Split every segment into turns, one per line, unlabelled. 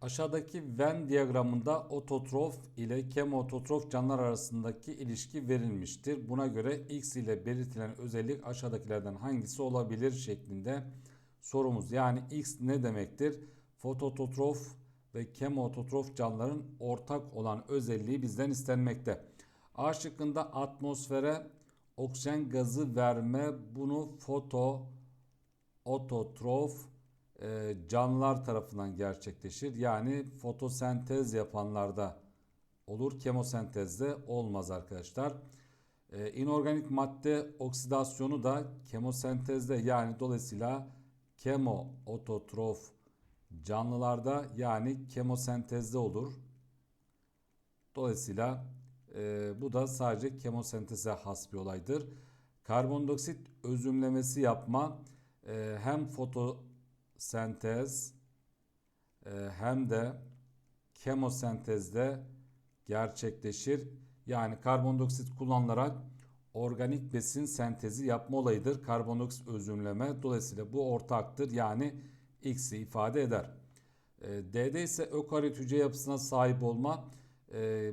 Aşağıdaki Venn diyagramında ototrof ile kemototrof canlılar arasındaki ilişki verilmiştir. Buna göre X ile belirtilen özellik aşağıdakilerden hangisi olabilir şeklinde sorumuz. Yani X ne demektir? Fotototrof ve kemototrof canlıların ortak olan özelliği bizden istenmekte. A şıkkında atmosfere oksijen gazı verme bunu foto ototrof e, canlılar tarafından gerçekleşir. Yani fotosentez yapanlarda olur. Kemosentezde olmaz arkadaşlar. E, inorganik madde oksidasyonu da kemosentezde yani dolayısıyla kemo ototrof canlılarda yani kemosentezde olur. Dolayısıyla e, bu da sadece kemosenteze has bir olaydır. Karbondioksit özümlemesi yapma e, hem fotosentez e, hem de kemosentezde gerçekleşir. Yani karbondioksit kullanılarak organik besin sentezi yapma olayıdır. Karbondioksit özümleme dolayısıyla bu ortaktır. Yani X'i ifade eder. E, D'de ise ökaryot hücre yapısına sahip olma e,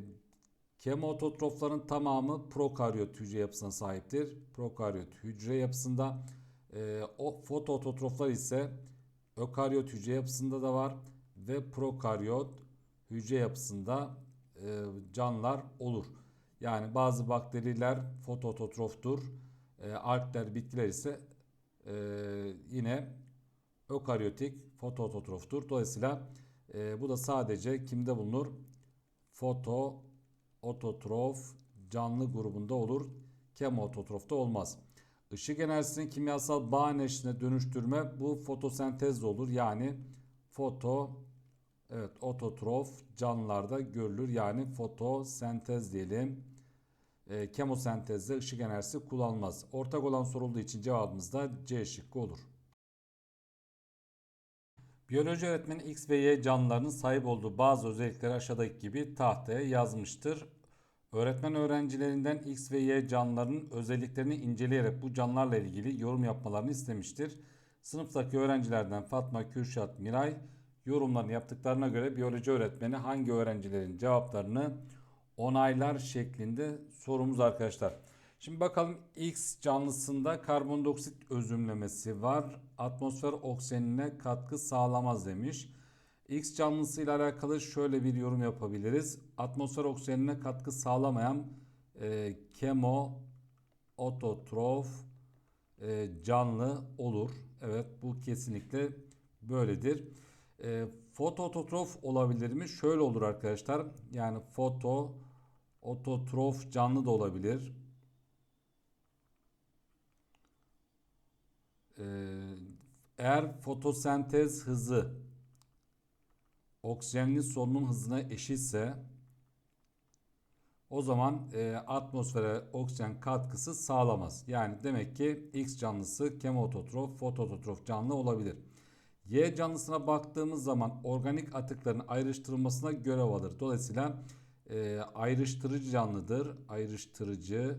kemototrofların tamamı prokaryot hücre yapısına sahiptir. Prokaryot hücre yapısında o fotoototroflar ise ökaryot hücre yapısında da var ve prokaryot hücre yapısında e, canlılar olur. Yani bazı bakteriler fotoototroftur. E, bitkiler ise e, yine ökaryotik fotoototroftur. Dolayısıyla e, bu da sadece kimde bulunur? Foto ototrof canlı grubunda olur. Kemototrofta olmaz. Işık enerjisini kimyasal bağ enerjisine dönüştürme bu fotosentezle olur. Yani foto evet ototrof canlılarda görülür. Yani fotosentez diyelim. E, kemosentezde ışık enerjisi kullanılmaz. Ortak olan sorulduğu için cevabımız da C şıkkı olur. Biyoloji öğretmeni X ve Y canlılarının sahip olduğu bazı özellikleri aşağıdaki gibi tahtaya yazmıştır. Öğretmen öğrencilerinden X ve Y canlılarının özelliklerini inceleyerek bu canlılarla ilgili yorum yapmalarını istemiştir. Sınıftaki öğrencilerden Fatma, Kürşat, Miray yorumlarını yaptıklarına göre biyoloji öğretmeni hangi öğrencilerin cevaplarını onaylar şeklinde sorumuz arkadaşlar. Şimdi bakalım X canlısında karbondioksit özümlemesi var. Atmosfer oksijenine katkı sağlamaz demiş. X canlısı ile alakalı şöyle bir yorum yapabiliriz. Atmosfer oksijenine katkı sağlamayan e, kemo ototrof e, canlı olur. Evet bu kesinlikle böyledir. E, fotoototrof olabilir mi? Şöyle olur arkadaşlar. Yani foto ototrof canlı da olabilir. Ee, eğer fotosentez hızı oksijenli solunum hızına eşitse o zaman e, atmosfere oksijen katkısı sağlamaz. Yani demek ki X canlısı kemototrof, fotototrof canlı olabilir. Y canlısına baktığımız zaman organik atıkların ayrıştırılmasına görev alır. Dolayısıyla e, ayrıştırıcı canlıdır. Ayrıştırıcı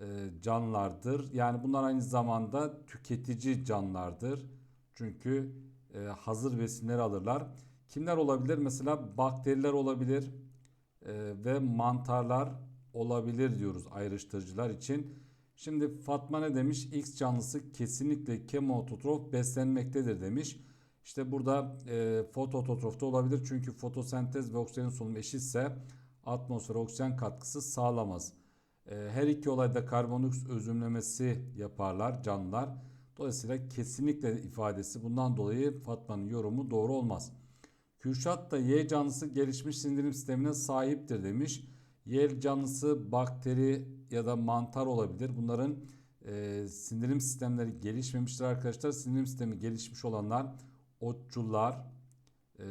e, canlılardır. Yani bunlar aynı zamanda tüketici canlılardır. Çünkü e, hazır besinleri alırlar. Kimler olabilir? Mesela bakteriler olabilir e, ve mantarlar olabilir diyoruz ayrıştırıcılar için. Şimdi Fatma ne demiş? X canlısı kesinlikle kemototrof beslenmektedir demiş. İşte burada e, fotototrofta olabilir çünkü fotosentez ve oksijen solunumu eşitse atmosfer oksijen katkısı sağlamaz. Ee, her iki olayda karbondioksit özümlemesi yaparlar canlılar. Dolayısıyla kesinlikle ifadesi bundan dolayı Fatma'nın yorumu doğru olmaz. Kürşat da Y canlısı gelişmiş sindirim sistemine sahiptir demiş. Y canlısı bakteri ya da mantar olabilir. Bunların e, sindirim sistemleri gelişmemiştir arkadaşlar. Sindirim sistemi gelişmiş olanlar otçullar, e,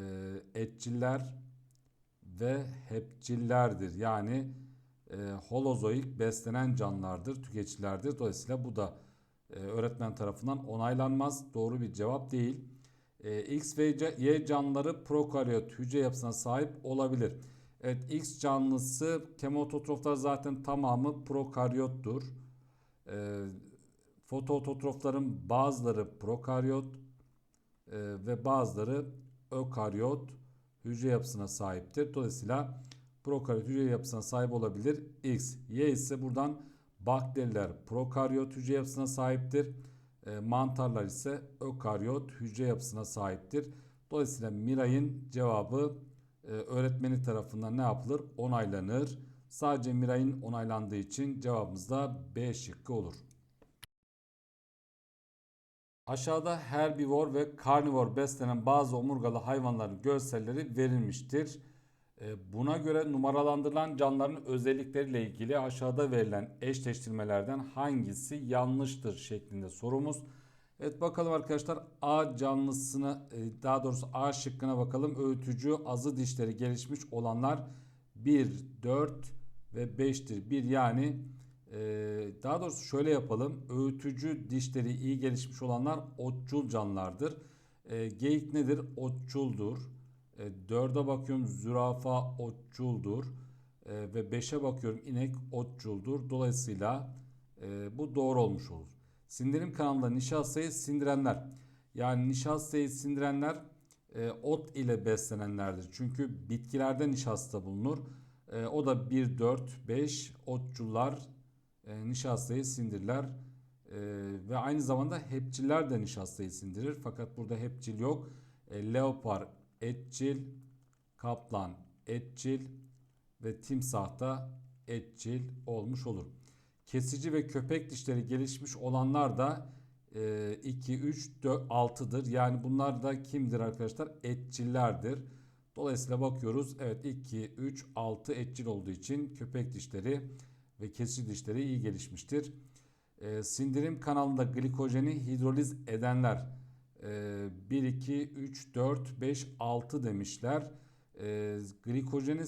etçiller ve hepçillerdir. Yani e, holozoik beslenen canlılardır, tüketicilerdir. Dolayısıyla bu da e, öğretmen tarafından onaylanmaz. Doğru bir cevap değil. E, X ve Y canlıları prokaryot hücre yapısına sahip olabilir. Evet X canlısı kemototroflar zaten tamamı prokaryottur. E, fotoototrofların bazıları prokaryot e, ve bazıları ökaryot hücre yapısına sahiptir. Dolayısıyla prokaryot hücre yapısına sahip olabilir. X. Y ise buradan bakteriler prokaryot hücre yapısına sahiptir. E, mantarlar ise ökaryot hücre yapısına sahiptir. Dolayısıyla Miray'ın cevabı e, öğretmeni tarafından ne yapılır? Onaylanır. Sadece Miray'ın onaylandığı için cevabımız da B şıkkı olur. Aşağıda herbivor ve karnivor beslenen bazı omurgalı hayvanların görselleri verilmiştir. E, Buna göre numaralandırılan canlıların özellikleriyle ilgili aşağıda verilen eşleştirmelerden hangisi yanlıştır şeklinde sorumuz. Evet bakalım arkadaşlar A canlısına e, daha doğrusu A şıkkına bakalım. Öğütücü azı dişleri gelişmiş olanlar 1, 4 ve 5'tir. 1 yani e, daha doğrusu şöyle yapalım. Öğütücü dişleri iyi gelişmiş olanlar otçul canlılardır. E, Geyik nedir? Otçuldur. 4'e bakıyorum zürafa otçuldur. E, Ve 5'e bakıyorum inek otçuldur. Dolayısıyla e, bu doğru olmuş olur. Sindirim kanalında nişastayı sindirenler. Yani nişastayı sindirenler e, ot ile beslenenlerdir. Çünkü bitkilerde nişasta bulunur. E, o da 1, 4, 5 otçullar e, nişastayı sindirirler. E, ve aynı zamanda hepçiller de nişastayı sindirir. Fakat burada hepçil yok. E, leopar etçil, kaplan etçil ve timsah da etçil olmuş olur. Kesici ve köpek dişleri gelişmiş olanlar da 2, 3, 4, 6'dır. Yani bunlar da kimdir arkadaşlar? Etçillerdir. Dolayısıyla bakıyoruz. Evet 2, 3, 6 etçil olduğu için köpek dişleri ve kesici dişleri iyi gelişmiştir. E, sindirim kanalında glikojeni hidroliz edenler e, 1, 2, 3, 4, 5, 6 demişler. E, glikojeni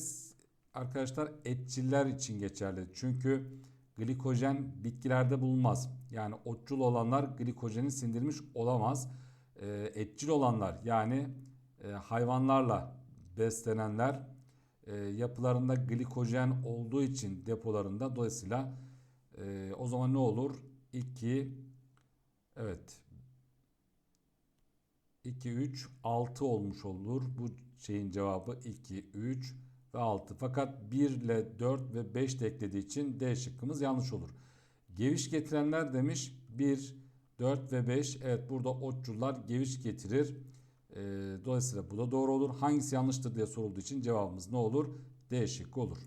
arkadaşlar etçiller için geçerli. Çünkü glikojen bitkilerde bulunmaz. Yani otçul olanlar glikojeni sindirmiş olamaz. E, etçil olanlar yani e, hayvanlarla beslenenler e, yapılarında glikojen olduğu için depolarında dolayısıyla e, o zaman ne olur? 2 evet 2 3 6 olmuş olur. Bu şeyin cevabı 2 3 ve 6. Fakat 1 ile 4 ve 5 de eklediği için D şıkkımız yanlış olur. Geviş getirenler demiş 1 4 ve 5. Evet burada otçullar geviş getirir. E, dolayısıyla bu da doğru olur. Hangisi yanlıştır diye sorulduğu için cevabımız ne olur? D şıkkı olur.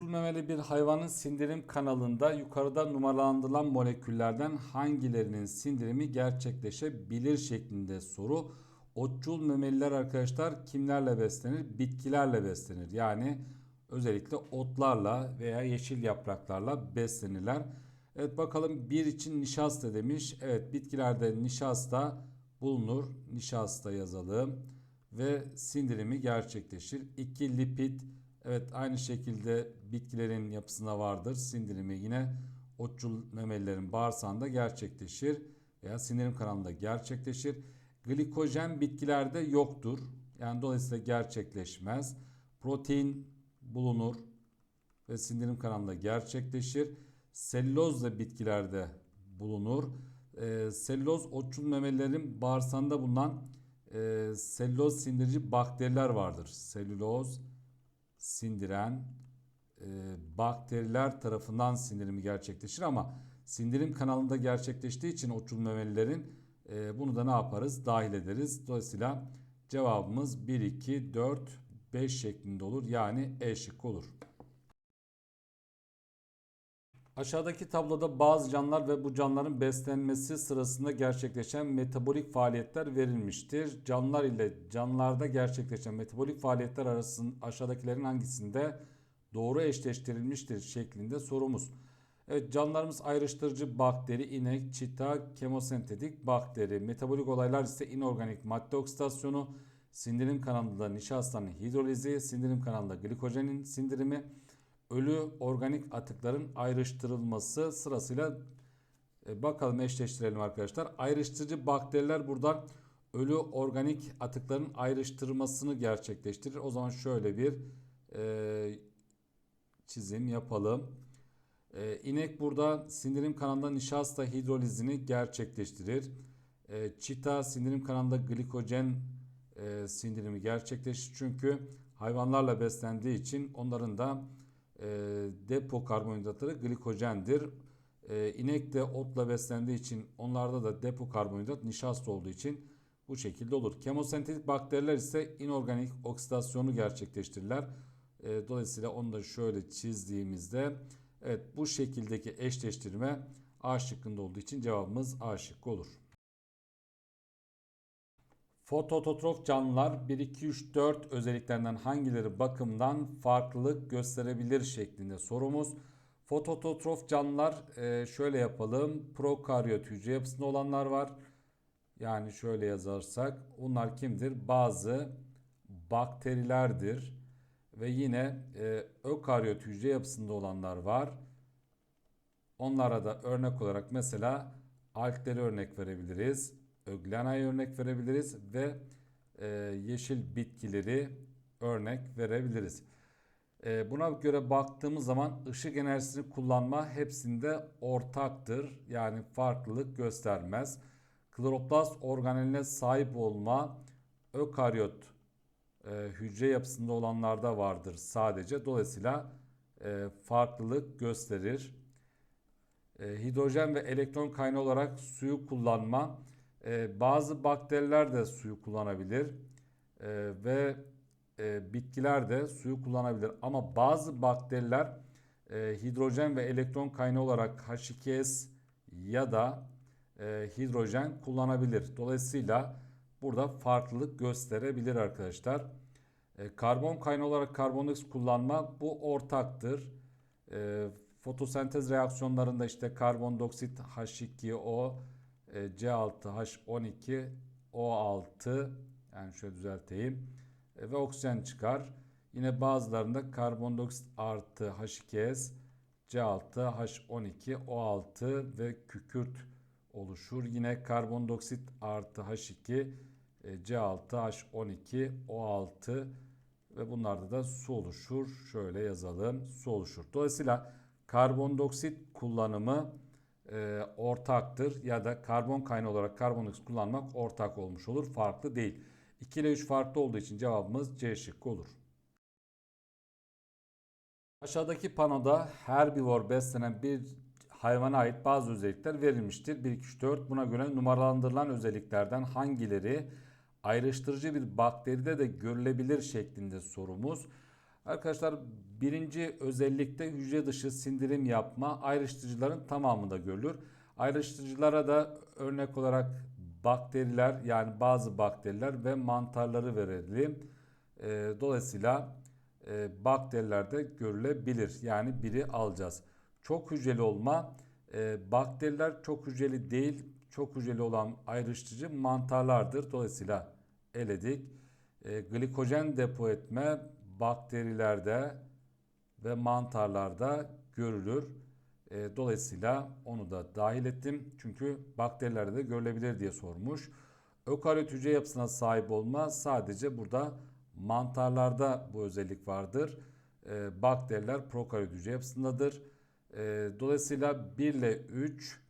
Memeli bir hayvanın sindirim kanalında yukarıda numaralandırılan moleküllerden hangilerinin sindirimi gerçekleşebilir şeklinde soru. Otçul memeliler arkadaşlar kimlerle beslenir? Bitkilerle beslenir. Yani özellikle otlarla veya yeşil yapraklarla beslenirler. Evet bakalım bir için nişasta demiş. Evet bitkilerde nişasta bulunur. Nişasta yazalım. Ve sindirimi gerçekleşir. 2 lipid. Evet aynı şekilde bitkilerin yapısında vardır. Sindirimi yine otçul memelilerin bağırsağında gerçekleşir. Veya sindirim kanalında gerçekleşir. Glikojen bitkilerde yoktur. Yani dolayısıyla gerçekleşmez. Protein bulunur ve sindirim kanalında gerçekleşir. Selüloz da bitkilerde bulunur. E, selüloz otçul memelilerin bağırsağında bulunan e, selüloz sindirici bakteriler vardır. Selüloz sindiren e, bakteriler tarafından sindirimi gerçekleşir ama sindirim kanalında gerçekleştiği için otçul memelilerin e, bunu da ne yaparız? Dahil ederiz. Dolayısıyla cevabımız 1, 2, 4, 5 şeklinde olur. Yani E şıkkı olur. Aşağıdaki tabloda bazı canlılar ve bu canlıların beslenmesi sırasında gerçekleşen metabolik faaliyetler verilmiştir. Canlılar ile canlılarda gerçekleşen metabolik faaliyetler arasında aşağıdakilerin hangisinde doğru eşleştirilmiştir şeklinde sorumuz. Evet canlılarımız ayrıştırıcı bakteri, inek, çita, kemosentetik bakteri. Metabolik olaylar ise inorganik madde oksidasyonu, sindirim kanalında nişastanın hidrolizi, sindirim kanalında glikojenin sindirimi, ölü organik atıkların ayrıştırılması sırasıyla e, bakalım eşleştirelim arkadaşlar. Ayrıştırıcı bakteriler burada ölü organik atıkların ayrıştırmasını gerçekleştirir. O zaman şöyle bir e, çizim yapalım. E, inek burada sindirim kanalında nişasta hidrolizini gerçekleştirir. E, çita sindirim kanalında glikojen e, sindirimi gerçekleşir. Çünkü hayvanlarla beslendiği için onların da e, depo karbonhidratları glikojendir. E, inek de otla beslendiği için onlarda da depo karbonhidrat nişasta olduğu için bu şekilde olur. Kemosentetik bakteriler ise inorganik oksidasyonu gerçekleştirirler. E, dolayısıyla onu da şöyle çizdiğimizde evet bu şekildeki eşleştirme A şıkkında olduğu için cevabımız A şıkkı olur. Fotototrof canlılar 1, 2, 3, 4 özelliklerinden hangileri bakımdan farklılık gösterebilir şeklinde sorumuz. Fotototrof canlılar e, şöyle yapalım. Prokaryot hücre yapısında olanlar var. Yani şöyle yazarsak bunlar kimdir? Bazı bakterilerdir. Ve yine e, ökaryot hücre yapısında olanlar var. Onlara da örnek olarak mesela alkleri örnek verebiliriz. Öglena'ya örnek verebiliriz ve e, yeşil bitkileri örnek verebiliriz. E, buna göre baktığımız zaman ışık enerjisini kullanma hepsinde ortaktır. Yani farklılık göstermez. Kloroplast organeline sahip olma ökaryot e, hücre yapısında olanlarda vardır sadece. Dolayısıyla e, farklılık gösterir. E, hidrojen ve elektron kaynağı olarak suyu kullanma. E, bazı bakteriler de suyu kullanabilir e, ve e, bitkiler de suyu kullanabilir. Ama bazı bakteriler e, hidrojen ve elektron kaynağı olarak H2S ya da e, hidrojen kullanabilir. Dolayısıyla burada farklılık gösterebilir arkadaşlar. E, karbon kaynağı olarak karbondioksit kullanma bu ortaktır. E, fotosentez reaksiyonlarında işte karbondioksit H2O, e, C6H12, O6 yani şöyle düzelteyim e, ve oksijen çıkar. Yine bazılarında karbondioksit artı H2S, C6H12, O6 ve kükürt oluşur. Yine karbondioksit artı H2, C6H12, O6 ve bunlarda da su oluşur. Şöyle yazalım. Su oluşur. Dolayısıyla karbondioksit kullanımı e, ortaktır ya da karbon kaynağı olarak karbondioksit kullanmak ortak olmuş olur. Farklı değil. 2 ile 3 farklı olduğu için cevabımız C şıkkı olur. Aşağıdaki panoda herbivor beslenen bir hayvana ait bazı özellikler verilmiştir. 1, 2, 3, 4 buna göre numaralandırılan özelliklerden hangileri ayrıştırıcı bir bakteride de görülebilir şeklinde sorumuz. Arkadaşlar birinci özellikte hücre dışı sindirim yapma ayrıştırıcıların tamamında görülür. Ayrıştırıcılara da örnek olarak bakteriler yani bazı bakteriler ve mantarları verelim. E, dolayısıyla e, bakterilerde görülebilir. Yani biri alacağız. Çok hücreli olma e, bakteriler çok hücreli değil çok hücreli olan ayrıştırıcı mantarlardır. Dolayısıyla eledik. E, glikojen depo etme bakterilerde ve mantarlarda görülür. E, dolayısıyla onu da dahil ettim. Çünkü bakterilerde de görülebilir diye sormuş. Ökaryot hücre yapısına sahip olma sadece burada mantarlarda bu özellik vardır. E, bakteriler prokaryot hücre yapısındadır. E, dolayısıyla 1 ile 3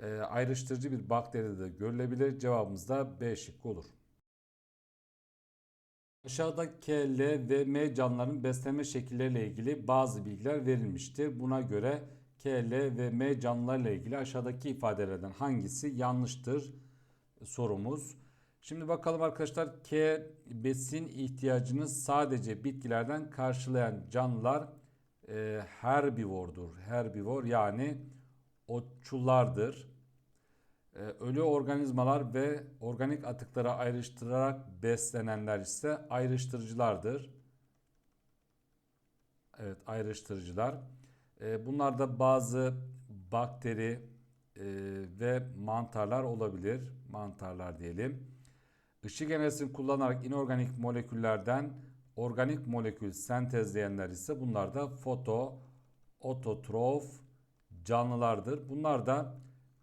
e, ayrıştırıcı bir bakteride de görülebilir. Cevabımız da B şıkkı olur. Aşağıda K, L ve M canlıların beslenme şekilleriyle ilgili bazı bilgiler verilmiştir. Buna göre K, L ve M canlılarla ilgili aşağıdaki ifadelerden hangisi yanlıştır sorumuz. Şimdi bakalım arkadaşlar K besin ihtiyacını sadece bitkilerden karşılayan canlılar e, herbivordur. Herbivor yani otçullardır. Ee, ölü organizmalar ve organik atıkları ayrıştırarak beslenenler ise ayrıştırıcılardır. Evet ayrıştırıcılar. Ee, bunlarda bazı bakteri e, ve mantarlar olabilir. Mantarlar diyelim. Işık enerjisini kullanarak inorganik moleküllerden organik molekül sentezleyenler ise bunlar da foto, ototrof canlılardır. Bunlar da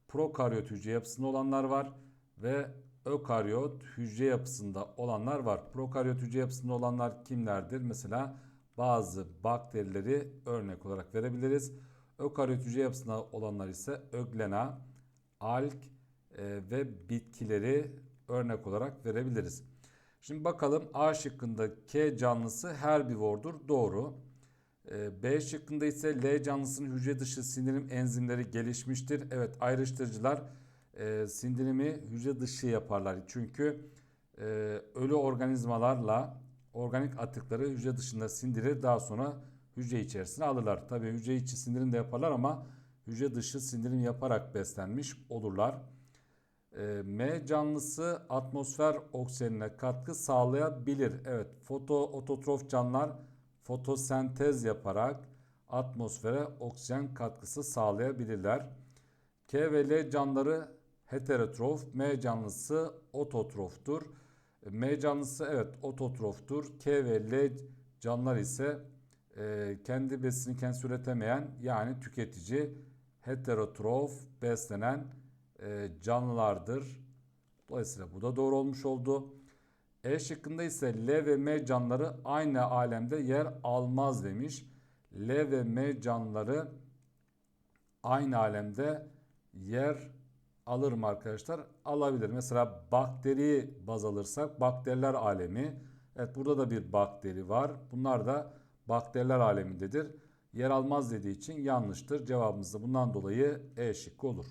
prokaryot hücre yapısında olanlar var ve ökaryot hücre yapısında olanlar var. Prokaryot hücre yapısında olanlar kimlerdir? Mesela bazı bakterileri örnek olarak verebiliriz. Ökaryot hücre yapısında olanlar ise öglena, alg e, ve bitkileri örnek olarak verebiliriz. Şimdi bakalım A şıkkında K canlısı herbivordur. Doğru. Ee, B şıkkında ise L canlısının hücre dışı sindirim enzimleri gelişmiştir. Evet ayrıştırıcılar e, sindirimi hücre dışı yaparlar. Çünkü e, ölü organizmalarla organik atıkları hücre dışında sindirir. Daha sonra hücre içerisine alırlar. Tabii hücre içi sindirim de yaparlar ama hücre dışı sindirim yaparak beslenmiş olurlar. E, M canlısı atmosfer oksijenine katkı sağlayabilir. Evet fotoototrof canlılar fotosentez yaparak atmosfere oksijen katkısı sağlayabilirler. K ve L canlıları heterotrof, M canlısı ototroftur. M canlısı evet ototroftur. K ve L canlılar ise e, kendi besini kendisi üretemeyen yani tüketici heterotrof beslenen e, canlılardır. Dolayısıyla bu da doğru olmuş oldu. E şıkkında ise L ve M canlıları aynı alemde yer almaz demiş. L ve M canlıları aynı alemde yer alır mı arkadaşlar? Alabilir. Mesela bakteriyi baz alırsak bakteriler alemi. Evet burada da bir bakteri var. Bunlar da bakteriler alemindedir. Yer almaz dediği için yanlıştır. Cevabımız da bundan dolayı E şıkkı olur.